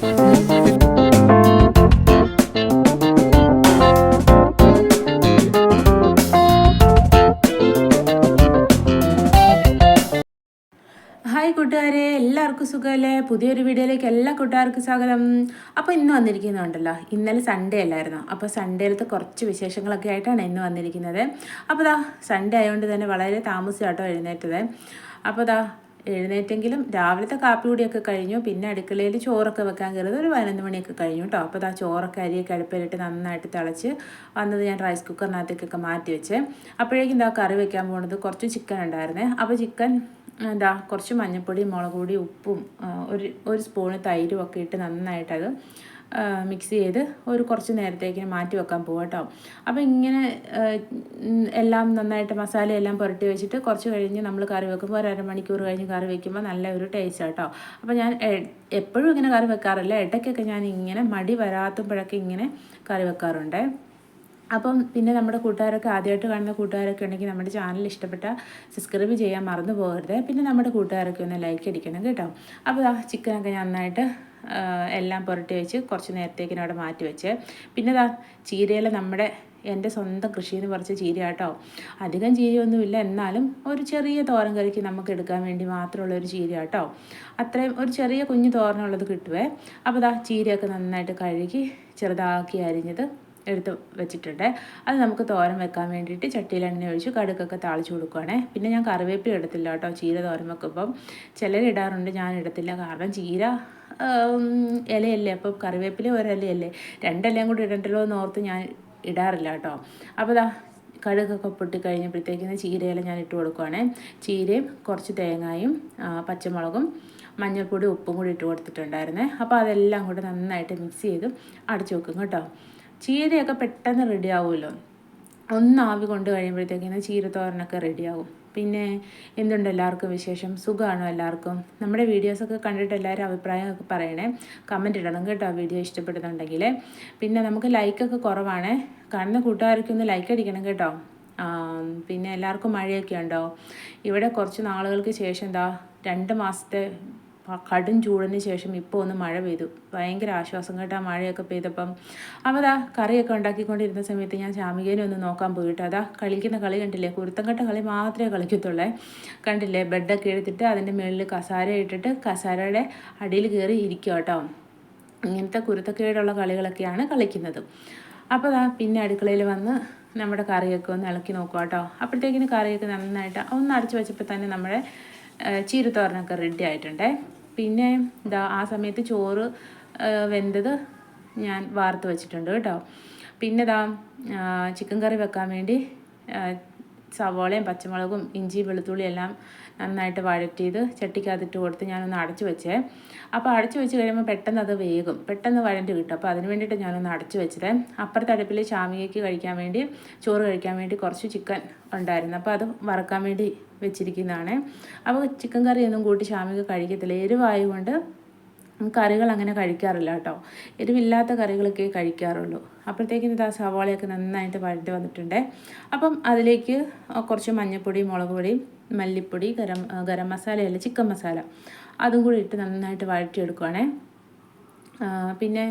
Hi കൂട്ടുകാരെ എല്ലാവർക്കും സുഖമല്ലേ പുതിയൊരു വീഡിയോയിലേക്ക് എല്ലാ കൂട്ടുകാർക്കും സ്വാഗതം. അപ്പോൾ ഇന്ന് വന്നിരിക്കുന്നുണ്ടല്ലോ ഇന്നലെ സൺഡേ അല്ലായിരുന്നു? അപ്പോൾ സൺഡേയിലത്തെ കുറച്ച് വിശേഷങ്ങളൊക്കെ ആയിട്ടാണ് ഇന്ന് വന്നിരിക്കുന്നത്. അപ്പോൾ ദാ സൺഡേ ആയതുകൊണ്ട് തന്നെ വളരെ താമസിച്ചാട്ടോ എഴുന്നേറ്റത്. അപ്പോൾ ദാ എഴുന്നേറ്റെങ്കിലും രാവിലത്തെ കാപ്പി കൂടിയൊക്കെ കഴിഞ്ഞു. പിന്നെ അടുക്കളയിൽ ചോറൊക്കെ വെക്കാൻ കയറിയത് ഒരു പതിനൊന്ന് മണിയൊക്കെ കഴിഞ്ഞു കേട്ടോ അപ്പോൾ ആ ചോറൊക്കെ അരിയൊക്കെ അടുപ്പിലിട്ട് നന്നായിട്ട് തിളച്ച് വന്നത് ഞാൻ റൈസ് കുക്കറിനകത്തേക്കൊക്കെ മാറ്റി വെച്ച്. അപ്പോഴേക്കും എന്താ കറി വെക്കാൻ പോകുന്നത് കുറച്ച് ചിക്കൻ ഉണ്ടായിരുന്നേ. അപ്പോൾ ചിക്കൻ എന്താ കുറച്ച് മഞ്ഞൾപ്പൊടി മുളക് പൊടി ഉപ്പും ഒരു ഒരു സ്പൂണ് തൈരും ഒക്കെ ഇട്ട് നന്നായിട്ടത് മിക്സ് ചെയ്ത് ഒരു കുറച്ച് നേരത്തേക്ക് മാറ്റി വെക്കാൻ പോകും കേട്ടോ അപ്പോൾ ഇങ്ങനെ എല്ലാം നന്നായിട്ട് മസാല എല്ലാം പുരട്ടി വെച്ചിട്ട് കുറച്ച് കഴിഞ്ഞ് നമ്മൾ കറി വെക്കുമ്പോൾ ഒരു അരമണിക്കൂർ കഴിഞ്ഞ് കറി വെക്കുമ്പോൾ നല്ല ഒരു ടേസ്റ്റ് കേട്ടോ അപ്പോൾ ഞാൻ എപ്പോഴും ഇങ്ങനെ കറി വെക്കാറില്ല. ഇടയ്ക്കൊക്കെ ഞാൻ ഇങ്ങനെ മടി വരാത്തപ്പോഴൊക്കെ ഇങ്ങനെ കറി വെക്കാറുണ്ട്. അപ്പം പിന്നെ നമ്മുടെ കൂട്ടുകാരൊക്കെ ആദ്യമായിട്ട് കാണുന്ന കൂട്ടുകാരൊക്കെ ഉണ്ടെങ്കിൽ നമ്മുടെ ചാനൽ ഇഷ്ടപ്പെട്ട സബ്സ്ക്രൈബ് ചെയ്യാൻ മറന്നു പോകരുത്. പിന്നെ നമ്മുടെ കൂട്ടുകാരൊക്കെ ഒന്ന് ലൈക്ക് അടിക്കണം കേട്ടോ. അപ്പോൾ ആ ചിക്കനൊക്കെ ഞാൻ നന്നായിട്ട് എല്ലാം പുരട്ടി വെച്ച് കുറച്ച് നേരത്തേക്കിനും അവിടെ മാറ്റി വെച്ച്. പിന്നെ ദാ ചീരയിൽ നമ്മുടെ എന്റെ സ്വന്തം കൃഷിയിൽ നിന്ന് പറിച്ച ചീര കേട്ടോ. അധികം ചീരയൊന്നുമില്ല. എന്നാലും ഒരു ചെറിയ തോരൻ കറിക്ക് നമുക്ക് എടുക്കാൻ വേണ്ടി മാത്രമുള്ള ഒരു ചീര കേട്ടോ. അത്രയും ഒരു ചെറിയ കുഞ്ഞു തോരനുള്ളത് കിട്ടുവേ. അപ്പോൾ ദാ ചീരയൊക്കെ നന്നായിട്ട് കഴുകി ചെറുതാക്കി അരിഞ്ഞത് എടുത്ത് വെച്ചിട്ടുണ്ട്. അത് നമുക്ക് തോരൻ വെക്കാൻ വേണ്ടിയിട്ട് ചട്ടിയിൽ എണ്ണ ഒഴിച്ച് കടുക്കൊക്കെ താളിച്ച് കൊടുക്കുവാണേ. പിന്നെ ഞാൻ കറിവേപ്പില ഇടത്തില്ല കേട്ടോ ചീര തോരൻ വെക്കുമ്പം. ചിലരിടാറുണ്ട് ഞാൻ ഇടത്തില്ല. കാരണം ചീര ഇലയല്ലേ? അപ്പം കറിവേപ്പില ഒരിലയല്ലേ? രണ്ടിലയും കൂടി ഇടണ്ടല്ലോ എന്ന് ഓർത്ത് ഞാൻ ഇടാറില്ല കേട്ടോ. അപ്പോൾ ഇതാ കടുകൊക്കെ പൊട്ടി കഴിഞ്ഞപ്പോഴത്തേക്കിന് ചീരയില ഞാൻ ഇട്ട് കൊടുക്കുവാണേ. ചീരയും കുറച്ച് തേങ്ങായും പച്ചമുളകും മഞ്ഞൾപ്പൊടി ഉപ്പും കൂടി ഇട്ട് കൊടുത്തിട്ടുണ്ടായിരുന്നേ. അപ്പോൾ അതെല്ലാം കൂടി നന്നായിട്ട് മിക്സ് ചെയ്ത് അടച്ചു വെക്കും കേട്ടോ. ചീരയൊക്കെ പെട്ടെന്ന് റെഡി ആവുമല്ലോ. ഒന്ന് കൊണ്ട് കഴിയുമ്പോഴത്തേക്കിന് ചീരത്തോരനൊക്കെ റെഡിയാവും പിന്നെ എന്തുണ്ട് എല്ലാവർക്കും വിശേഷം? സുഖമാണോ എല്ലാവർക്കും? നമ്മുടെ വീഡിയോസൊക്കെ കണ്ടിട്ട് എല്ലാവരും അഭിപ്രായമൊക്കെ പറയണേ. കമന്റ് ഇടണം കേട്ടോ വീഡിയോ ഇഷ്ടപ്പെടുന്നുണ്ടെങ്കിൽ പിന്നെ നമുക്ക് ലൈക്കൊക്കെ കുറവാണ്. കാണുന്ന കൂട്ടുകാർക്ക് ഒന്ന് ലൈക്ക് അടിക്കണം കേട്ടോ. പിന്നെ എല്ലാവർക്കും മഴയൊക്കെ ഉണ്ടോ? ഇവിടെ കുറച്ച് നാളുകൾക്ക് ശേഷം എന്താ രണ്ട് മാസത്തെ കടും ചൂടിന് ശേഷം ഇപ്പോൾ ഒന്ന് മഴ പെയ്തു. ഭയങ്കര ആശ്വാസം കേട്ടോ ആ മഴയൊക്കെ പെയ്തപ്പം. അപ്പോൾ അതാ കറിയൊക്കെ ഉണ്ടാക്കിക്കൊണ്ടിരുന്ന സമയത്ത് ഞാൻ ശാമികേനെ ഒന്ന് നോക്കാൻ പോയിട്ട് അതാ കളിക്കുന്ന കളി കണ്ടില്ലേ? കുരുത്തം കെട്ട കളി മാത്രമേ കളിക്കത്തുള്ളേ. കണ്ടില്ലേ? ബെഡൊക്കെ എടുത്തിട്ട് അതിന്റെ മേളിൽ കസാര ഇട്ടിട്ട് കസാരയുടെ അടിയിൽ കയറി ഇരിക്കുക കേട്ടോ ഇങ്ങനത്തെ കുരുത്തക്കേടുള്ള കളികളൊക്കെയാണ് കളിക്കുന്നത്. അപ്പോൾ ദാ പിന്നെ അടുക്കളയിൽ വന്ന് നമ്മുടെ കറിയൊക്കെ ഒന്ന് ഇളക്കി നോക്കുക കേട്ടോ അപ്പോഴത്തേക്കിന് കറിയൊക്കെ നന്നായിട്ട് ഒന്ന് അടച്ചു വെച്ചപ്പോൾ തന്നെ നമ്മുടെ ചീരത്തോരനൊക്കെ റെഡി ആയിട്ടുണ്ടേ. പിന്നെ ഇതാ ആ സമയത്ത് ചോറ് വെന്തത് ഞാൻ വാർത്ത് വെച്ചിട്ടുണ്ട് കേട്ടോ. പിന്നെ ഇതാ ചിക്കൻ കറി വെക്കാൻ വേണ്ടി സവോളയും പച്ചമുളകും ഇഞ്ചി വെളുത്തുള്ളി എല്ലാം നന്നായിട്ട് വഴറ്റിയത് ചട്ടിക്കകത്തിട്ട് കൊടുത്ത് ഞാനൊന്ന് അടച്ചു വെച്ചേ. അപ്പോൾ അടച്ചു വെച്ച് കഴിയുമ്പോൾ പെട്ടെന്ന് അത് വേകും. പെട്ടെന്ന് വഴണ്ട് കിട്ടും. അപ്പോൾ അതിന് വേണ്ടിയിട്ട് ഞാനൊന്ന് അടച്ചു വെച്ചത്. അപ്പുറത്തെ അടുപ്പിൽ ചാമികയ്ക്ക് കഴിക്കാൻ വേണ്ടി ചോറ് കഴിക്കാൻ വേണ്ടി കുറച്ച് ചിക്കൻ ഉണ്ടായിരുന്നു. അപ്പോൾ അത് വറക്കാൻ വേണ്ടി വെച്ചിരിക്കുന്നതാണ്. അപ്പോൾ ചിക്കൻ കറിയൊന്നും കൂട്ടി ചാമിക കഴിക്കത്തില്ല. എരിവായതുകൊണ്ട് കറികൾ അങ്ങനെ കഴിക്കാറില്ല കേട്ടോ. എരിവില്ലാത്ത കറികളൊക്കെ കഴിക്കാറുള്ളൂ. അപ്പോഴത്തേക്കും ഇത് ആ സവാളയൊക്കെ നന്നായിട്ട് വഴറ്റി വന്നിട്ടുണ്ട്. അപ്പം അതിലേക്ക് കുറച്ച് മഞ്ഞൾപ്പൊടി മുളക് പൊടി മല്ലിപ്പൊടി ഗരം ഗരം മസാലയല്ല ചിക്കൻ മസാല അതും കൂടി ഇട്ട് നന്നായിട്ട് വഴറ്റിയെടുക്കുവാണേ. പിന്നെ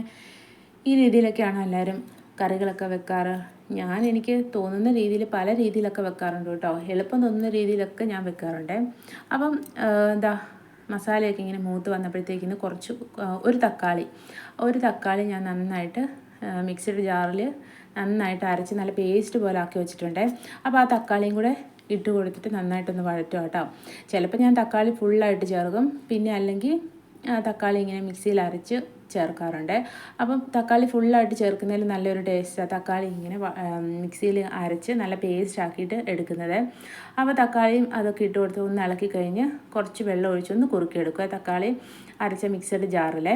ഈ രീതിയിലൊക്കെയാണ് എല്ലാവരും കറികളൊക്കെ വെക്കാറ്. ഞാൻ എനിക്ക് തോന്നുന്ന രീതിയിൽ പല രീതിയിലൊക്കെ വെക്കാറുണ്ട് കേട്ടോ. എളുപ്പം തോന്നുന്ന രീതിയിലൊക്കെ ഞാൻ വെക്കാറുണ്ട്. അപ്പം എന്താ മസാലയൊക്കെ ഇങ്ങനെ മൂത്ത് വന്നപ്പോഴത്തേക്കിന് കുറച്ച് ഒരു തക്കാളി. ഒരു തക്കാളി ഞാൻ നന്നായിട്ട് മിക്സഡ് ജാറിൽ നന്നായിട്ട് അരച്ച് നല്ല പേസ്റ്റ് പോലെ ആക്കി വെച്ചിട്ടുണ്ട്. അപ്പോൾ ആ തക്കാളിയും കൂടെ ഇട്ട് കൊടുത്തിട്ട് നന്നായിട്ടൊന്ന് വഴറ്റും കേട്ടോ ചിലപ്പോൾ ഞാൻ തക്കാളി ഫുള്ളായിട്ട് ചേർക്കും. പിന്നെ അല്ലെങ്കിൽ തക്കാളി ഇങ്ങനെ മിക്സിയിൽ അരച്ച് ചേർക്കാറുണ്ട്. അപ്പം തക്കാളി ഫുള്ളായിട്ട് ചേർക്കുന്നതിൽ നല്ലൊരു ടേസ്റ്റാണ് തക്കാളി ഇങ്ങനെ മിക്സിയിൽ അരച്ച് നല്ല പേസ്റ്റ് ആക്കിയിട്ട് എടുക്കുന്നത്. അപ്പോൾ തക്കാളിയും അതൊക്കെ ഇട്ട് കൊടുത്ത് ഒന്ന് ഇളക്കി കഴിഞ്ഞ് കുറച്ച് വെള്ളം ഒഴിച്ചൊന്ന് കുറുക്കിയെടുക്കുക. തക്കാളി അരച്ച മിക്സഡ് ജാറിലെ.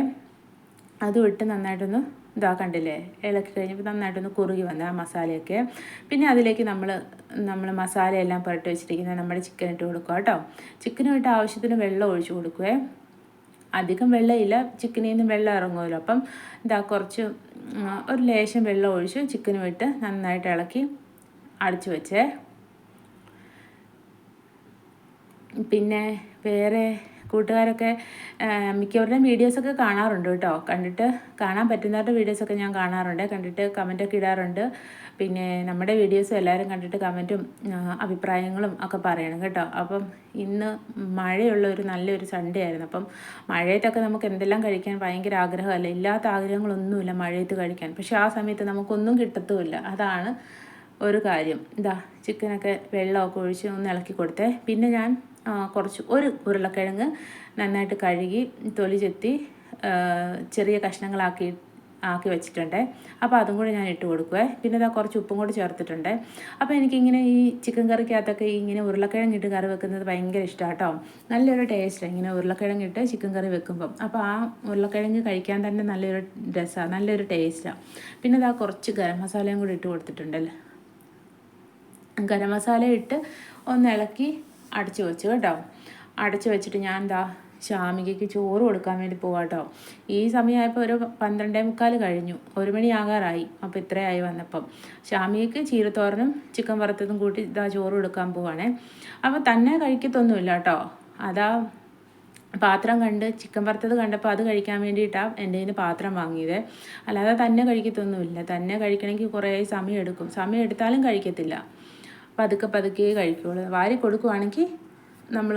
അതും ഇട്ട് നന്നായിട്ടൊന്ന് ഇതാ കണ്ടില്ലേ ഇളക്കി കഴിഞ്ഞപ്പോൾ നന്നായിട്ടൊന്ന് കുറുകി വന്ന ആ മസാലയൊക്കെ. പിന്നെ അതിലേക്ക് നമ്മൾ നമ്മൾ മസാലയെല്ലാം പുരട്ടി വെച്ചിരിക്കുന്ന നമ്മുടെ ചിക്കൻ ഇട്ട് കൊടുക്കുക കേട്ടോ. ചിക്കനും ഇട്ട് ആവശ്യത്തിന് വെള്ളം ഒഴിച്ച് കൊടുക്കുവേ. അധികം വെള്ളമില്ല. ചിക്കനിൽ നിന്ന് വെള്ളം ഇറങ്ങുമല്ലോ. അപ്പം ഇതാ കുറച്ച് ഒരു ലേശം വെള്ളം ഒഴിച്ച് ചിക്കനും ഇട്ട് നന്നായിട്ട് ഇളക്കി അടച്ചു വെച്ചേ. പിന്നെ വേറെ കൂട്ടുകാരൊക്കെ മിക്കവരുടെയും വീഡിയോസൊക്കെ കാണാറുണ്ട് കേട്ടോ. കണ്ടിട്ട് കാണാൻ പറ്റുന്നവരുടെ വീഡിയോസൊക്കെ ഞാൻ കാണാറുണ്ട്. കണ്ടിട്ട് കമന്റൊക്കെ ഇടാറുണ്ട്. പിന്നെ നമ്മുടെ വീഡിയോസും എല്ലാവരും കണ്ടിട്ട് കമന്റും അഭിപ്രായങ്ങളും ഒക്കെ പറയണം കേട്ടോ. അപ്പം ഇന്ന് മഴയുള്ള ഒരു നല്ലൊരു സൺഡേ ആയിരുന്നു. അപ്പം മഴയത്തൊക്കെ നമുക്ക് എന്തെല്ലാം കഴിക്കാൻ ഭയങ്കര ആഗ്രഹമല്ല? ഇല്ലാത്ത ആഗ്രഹങ്ങളൊന്നുമില്ല മഴയത്ത് കഴിക്കാൻ. പക്ഷേ ആ സമയത്ത് നമുക്കൊന്നും കിട്ടത്തുമില്ല. അതാണ് ഒരു കാര്യം. ഇതാ ചിക്കനൊക്കെ വെള്ളമൊക്കെ ഒഴിച്ച് ഒന്ന് ഇളക്കി കൊടുത്തേ. പിന്നെ ഞാൻ കുറച്ച് ഒരു ഉരുളക്കിഴങ്ങ് നന്നായിട്ട് കഴുകി തൊലി ചെത്തി ചെറിയ കഷ്ണങ്ങളാക്കി ആക്കി വെച്ചിട്ടുണ്ട്. അപ്പോൾ അതും കൂടി ഞാൻ ഇട്ട് കൊടുക്കുവേ. പിന്നെ ഇതാ കുറച്ച് ഉപ്പും കൂടി ചേർത്തിട്ടുണ്ട്. അപ്പോൾ എനിക്കിങ്ങനെ ഈ ചിക്കൻ കറിക്കകത്തൊക്കെ ഇങ്ങനെ ഉരുളക്കിഴങ്ങ് ഇട്ട് കറി വെക്കുന്നത് ഭയങ്കര ഇഷ്ടമാണ് കേട്ടോ നല്ലൊരു ടേസ്റ്റ് ഇങ്ങനെ ഉരുളക്കിഴങ്ങ് ഇട്ട് ചിക്കൻ കറി വെക്കുമ്പം. അപ്പോൾ ആ ഉരുളക്കിഴങ്ങ് കഴിക്കാൻ തന്നെ നല്ലൊരു രസമാണ് നല്ലൊരു ടേസ്റ്റാണ് പിന്നെ ഇതാ കുറച്ച് ഗരം മസാലയും കൂടി ഇട്ട് കൊടുത്തിട്ടുണ്ടല്ലേ ഗരം മസാല ഇട്ട് ഒന്ന് ഇളക്കി അടച്ചു വെച്ചു കേട്ടോ. അടച്ചു വെച്ചിട്ട് ഞാൻ എന്താ ശ്യാമികയ്ക്ക് ചോറ് കൊടുക്കാൻ വേണ്ടി പോവാം കേട്ടോ. ഈ സമയമായപ്പോൾ ഒരു പന്ത്രണ്ടേ മുക്കാൽ കഴിഞ്ഞു. ഒരു മണി ആകാറായി. അപ്പോൾ ഇത്രയായി വന്നപ്പം. ശ്യാമികയ്ക്ക് ചീരത്തോരനും ചിക്കൻ വറുത്തതും കൂട്ടി ഇതാ ചോറ് കൊടുക്കാൻ പോവാണേ. അപ്പോൾ തന്നെ കഴിക്കത്തൊന്നുമില്ല കേട്ടോ. അതാ പാത്രം കണ്ട് ചിക്കൻ വറുത്തത് കണ്ടപ്പോൾ അത് കഴിക്കാൻ വേണ്ടിയിട്ടാണ് എന്റെ കയ്യിൽ പാത്രം വാങ്ങിയത്. അല്ലാതെ തന്നെ കഴിക്കത്തൊന്നുമില്ല. തന്നെ കഴിക്കണമെങ്കിൽ കുറേ സമയം എടുക്കും. സമയം എടുത്താലും കഴിക്കത്തില്ല. പതുക്കെ പതുക്കെ കഴിക്കുള്ളൂ. വാരി കൊടുക്കുവാണെങ്കിൽ നമ്മൾ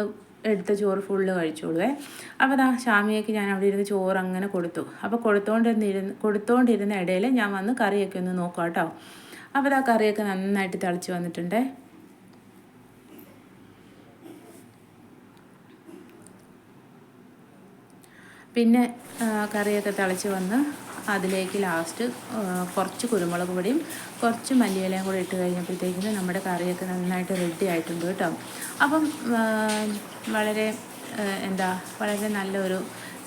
എടുത്ത ചോറ് ഫുള്ള് കഴിച്ചോളുവേ. അപ്പോൾ അതാ ഷാമിയയ്ക്ക് ഞാൻ അവിടെ ഇരുന്ന് ചോറ് അങ്ങനെ കൊടുത്തു. അപ്പോൾ കൊടുത്തോണ്ടിരുന്നിരുന്ന് കൊടുത്തോണ്ടിരുന്ന ഇടയിൽ ഞാൻ വന്ന് കറിയൊക്കെ ഒന്ന് നോക്കാം കേട്ടോ. അപ്പോൾ ആ കറിയൊക്കെ നന്നായിട്ട് തിളച്ച് വന്നിട്ടുണ്ട്. പിന്നെ കറിയൊക്കെ തിളച്ച് വന്ന് അതിലേക്ക് ലാസ്റ്റ് കുറച്ച് കുരുമുളക് പൊടിയും കുറച്ച് മല്ലിയിലയും കൂടി ഇട്ട് കഴിഞ്ഞപ്പോഴത്തേക്കിന് നമ്മുടെ കറിയൊക്കെ നന്നായിട്ട് റെഡി ആയിട്ടുണ്ട് കേട്ടോ. അപ്പം വളരെ എന്താ വളരെ നല്ലൊരു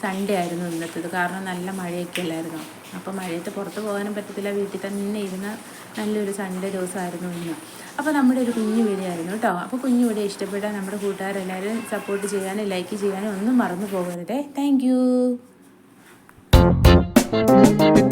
സൺഡേ ആയിരുന്നു ഇന്നത്തേത്. കാരണം നല്ല മഴയൊക്കെ അല്ലായിരുന്നു? അപ്പോൾ മഴയത്ത് പുറത്ത് പോകാനും പറ്റത്തില്ല. വീട്ടിൽ തന്നെ ഇരുന്ന നല്ലൊരു സൺഡേ ദിവസമായിരുന്നു ഇന്ന്. അപ്പോൾ നമ്മുടെ ഒരു കുഞ്ഞു വീഡിയോ ആയിരുന്നു കേട്ടോ. അപ്പോൾ കുഞ്ഞു വീഡിയോ ഇഷ്ടപ്പെട്ടാൽ നമ്മുടെ കൂട്ടുകാരെല്ലാവരും സപ്പോർട്ട് ചെയ്യാനും ലൈക്ക് ചെയ്യാനും ഒന്നും മറന്നു പോകരുതേ. Thank Bye.